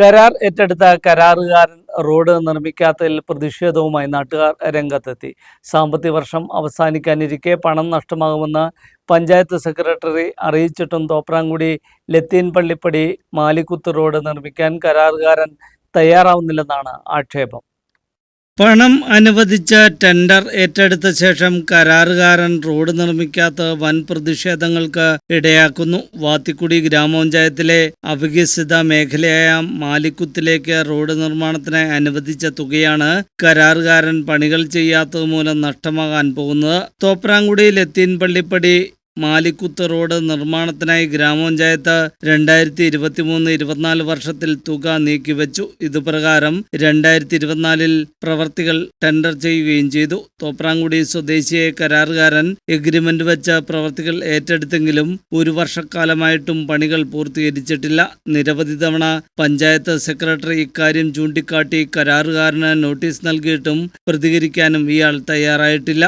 കരാർ ഏറ്റെടുത്ത കരാറുകാരൻ റോഡ് നിർമ്മിക്കാത്തതിൽ പ്രതിഷേധവുമായി നാട്ടുകാർ രംഗത്തെത്തി. സാമ്പത്തിക വർഷം അവസാനിക്കാനിരിക്കെ പണം നഷ്ടമാകുമെന്ന് പഞ്ചായത്ത് സെക്രട്ടറി അറിയിച്ചിട്ടും തോപ്രാങ്കുടി ലത്തീൻ പള്ളിപ്പടി മാലിക്കുത്ത് റോഡ് നിർമ്മിക്കാൻ കരാറുകാരൻ തയ്യാറാവുന്നില്ലെന്നാണ് ആക്ഷേപം. പണം അനുവദിച്ച ടെൻഡർ ഏറ്റെടുത്ത ശേഷം കരാറുകാരൻ റോഡ് നിർമ്മിക്കാത്ത വൻ പ്രതിഷേധങ്ങൾക്ക് ഇടയാക്കുന്നു. വാത്തിക്കുടി ഗ്രാമപഞ്ചായത്തിലെ അവികസിത മേഖലയായ മാലിക്കുത്തിലേക്ക് റോഡ് നിർമ്മാണത്തിന് അനുവദിച്ച തുകയാണ് കരാറുകാരൻ പണികൾ ചെയ്യാത്തത് മൂലം നഷ്ടമാകാൻ പോകുന്നത്. തോപ്രാങ്കുടി ലത്തീൻ പള്ളിപ്പടി മാലിക്കുത്ത് റോഡ് നിർമ്മാണത്തിനായി ഗ്രാമപഞ്ചായത്ത് രണ്ടായിരത്തി ഇരുപത്തി മൂന്ന് ഇരുപത്തിനാല് വർഷത്തിൽ തുക നീക്കിവെച്ചു. ഇതുപ്രകാരം രണ്ടായിരത്തി ഇരുപത്തിനാലിൽ പ്രവർത്തികൾ ടെൻഡർ ചെയ്യുകയും ചെയ്തു. തോപ്രാങ്കുടി സ്വദേശിയെ കരാറുകാരൻ എഗ്രിമെന്റ് വെച്ച പ്രവർത്തികൾ ഏറ്റെടുത്തെങ്കിലും ഒരു വർഷക്കാലമായിട്ടും പണികൾ പൂർത്തീകരിച്ചിട്ടില്ല. നിരവധി തവണ പഞ്ചായത്ത് സെക്രട്ടറി ഇക്കാര്യം ചൂണ്ടിക്കാട്ടി കരാറുകാരന് നോട്ടീസ് നൽകിയിട്ടും പ്രതികരിക്കാനും ഇയാൾ തയ്യാറായിട്ടില്ല.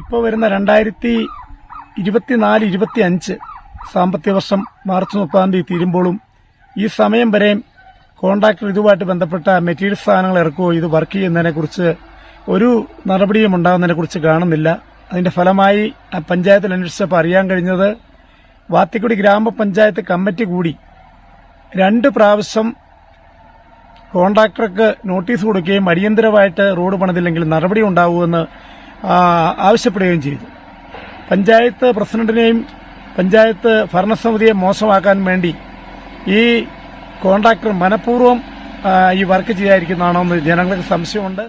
ഇപ്പോൾ വരുന്ന രണ്ടായിരത്തി ഇരുപത്തിനാല് ഇരുപത്തി അഞ്ച് സാമ്പത്തിക വർഷം മാർച്ച് മുപ്പതാം തീയതി തീരുമ്പോഴും ഈ സമയം വരെയും കോൺട്രാക്ടർ ഇതുമായിട്ട് ബന്ധപ്പെട്ട മെറ്റീരിയൽ സാധനങ്ങൾ ഇറക്കുകയോ ഇത് വർക്ക് ചെയ്യുന്നതിനെക്കുറിച്ച് ഒരു നടപടിയും ഉണ്ടാകുന്നതിനെക്കുറിച്ച് കാണുന്നില്ല. അതിന്റെ ഫലമായി പഞ്ചായത്തിൽ അന്വേഷിച്ചപ്പോൾ അറിയാൻ കഴിഞ്ഞത് വാത്തിക്കുടി ഗ്രാമപഞ്ചായത്ത് കമ്മിറ്റി കൂടി രണ്ട് പ്രാവശ്യം കോൺട്രാക്ടർക്ക് നോട്ടീസ് കൊടുക്കുകയും അടിയന്തരമായിട്ട് റോഡ് പണിതില്ലെങ്കിൽ നടപടി ഉണ്ടാവുമെന്ന് ആവശ്യപ്പെടുകയും ചെയ്തു. പഞ്ചായത്ത് പ്രസിഡന്റിനെയും പഞ്ചായത്ത് ഭരണസമിതിയെ മോശമാക്കാൻ വേണ്ടി ഈ കോൺട്രാക്ടർ മനഃപൂർവം ഈ വർക്ക് ചെയ്യാതിരിക്കുന്നതാണോ എന്ന് ജനങ്ങൾക്ക് സംശയമുണ്ട്.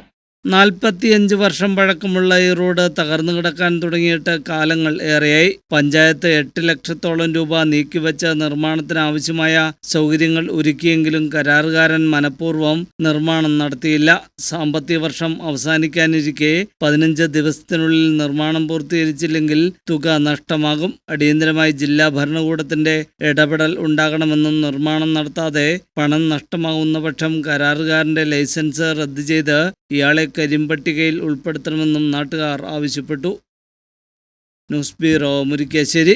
നാൽപ്പത്തിയഞ്ച് വർഷം പഴക്കമുള്ള ഈ റോഡ് തകർന്നു കിടക്കാൻ തുടങ്ങിയിട്ട് കാലങ്ങൾ ഏറെയായി. പഞ്ചായത്ത് എട്ട് ലക്ഷത്തോളം രൂപ നീക്കിവെച്ച് നിർമ്മാണത്തിനാവശ്യമായ സൗകര്യങ്ങൾ ഒരുക്കിയെങ്കിലും കരാറുകാരൻ മനഃപൂർവം നിർമ്മാണം നടത്തിയില്ല. സാമ്പത്തിക വർഷം അവസാനിക്കാനിരിക്കെ പതിനഞ്ച് ദിവസത്തിനുള്ളിൽ നിർമ്മാണം പൂർത്തീകരിച്ചില്ലെങ്കിൽ തുക നഷ്ടമാകും. അടിയന്തരമായി ജില്ലാ ഭരണകൂടത്തിന്റെ ഇടപെടൽ ഉണ്ടാകണമെന്നും നിർമ്മാണം നടത്താതെ പണം നഷ്ടമാകുന്ന പക്ഷം കരാറുകാരന്റെ ലൈസൻസ് റദ്ദു ചെയ്ത് ഇയാളെ കരിമ്പട്ടികയിൽ ഉൾപ്പെടുത്തണമെന്നും നാട്ടുകാർ ആവശ്യപ്പെട്ടു. News bureau Murikkassery.